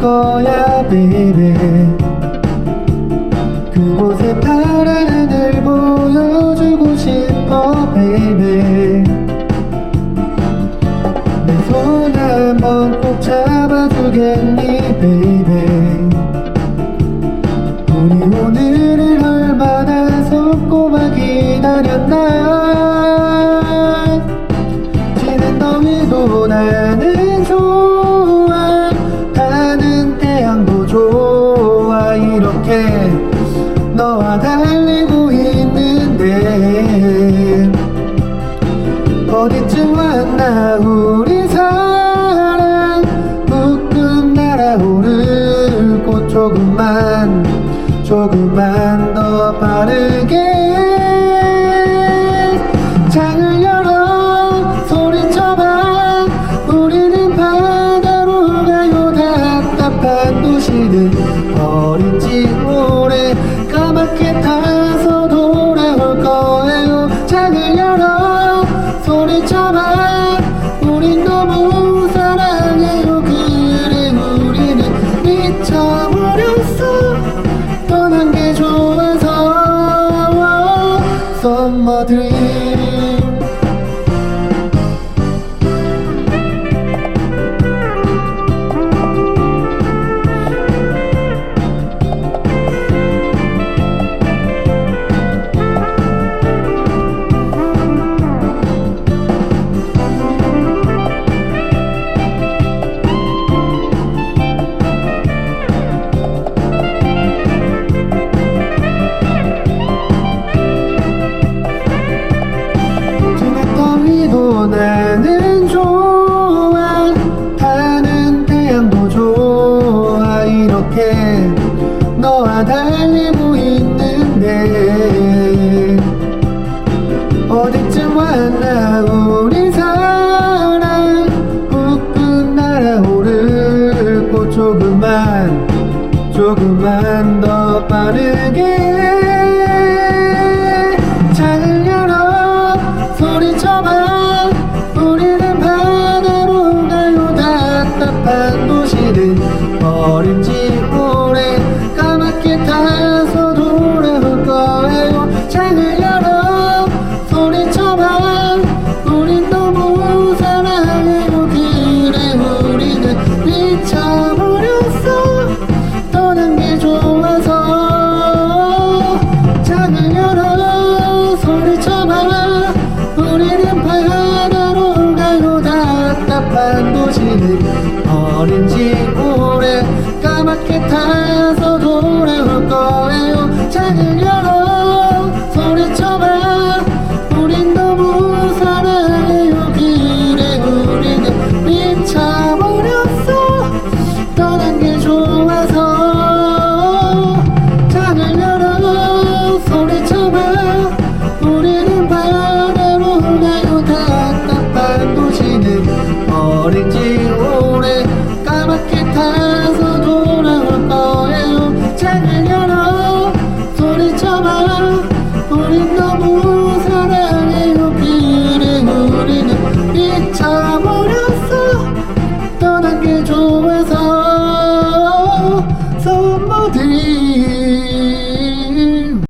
거야 baby. 그곳에 파란 하늘 보여주고 싶어 baby. 내 손 한번 꼭 잡아주겠니 baby? 우리 오늘을 얼마나 손꼽아 기다렸나 지는 더위도 나는 좋 우리 사랑 북극 날아오를 꽃 조금만 조금만 더 빠르게. 창을 열어 소리쳐봐. 우리는 바다로 가요. 답답한 도시는 어린지 time. 달리고 있는데 어디쯤 왔나 우리 사랑 북극 날아오를 꽃 조금만 조금만 더 빠르게 답답한 도시는 어린 지 오래 까맣게 타서 돌아올 거예요. 창을 열어 이제 오래 까맣게 타서 돌아올 거예요. 창을 열어 소리쳐봐. 너무